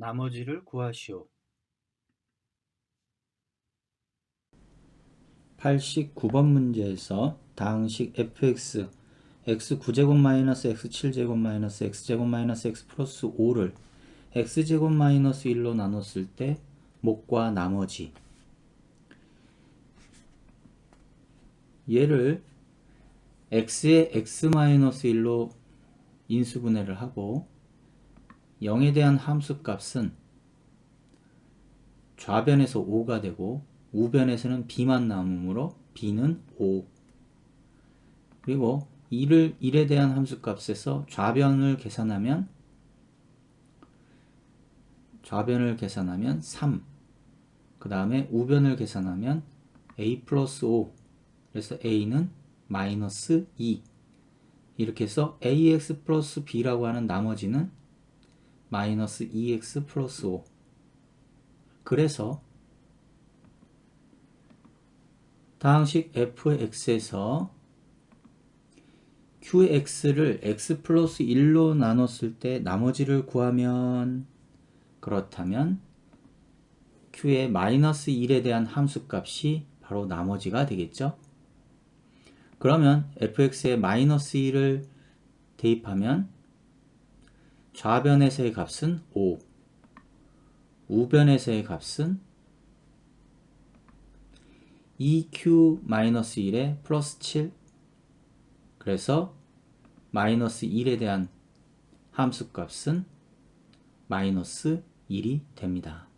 나머지를 구하시오. 89번 문제에서 다항식 fx x9제곱 마이너스 x7제곱 마이너스 x제곱 마이너스 x 플러스 5를 x제곱 마이너스 1로 나눴을 때 목과 나머지 얘를 x의 x 마이너스 1로 인수분해를 하고 0에 대한 함수 값은 좌변에서 5가 되고 우변에서는 b만 남으므로 b는 5 그리고 1을 1에 대한 함수 값에서 좌변을 계산하면 좌변을 계산하면 3. 그 다음에 우변을 계산하면 a 플러스 5. 그래서 a는 마이너스 2. 이렇게 해서 ax 플러스 b라고 하는 나머지는 마이너스 2x 플러스 5. 그래서 다항식 fx에서 qx를 x 플러스 1로 나눴을 때 나머지를 구하면 그렇다면 q의 마이너스 1에 대한 함수값이 바로 나머지가 되겠죠. 그러면 fx의 마이너스 1을 대입하면 좌변에서의 값은 5, 우변에서의 값은 2q-1에 플러스 7 그래서 마이너스 1에 대한 함수값은 마이너스 1이 됩니다.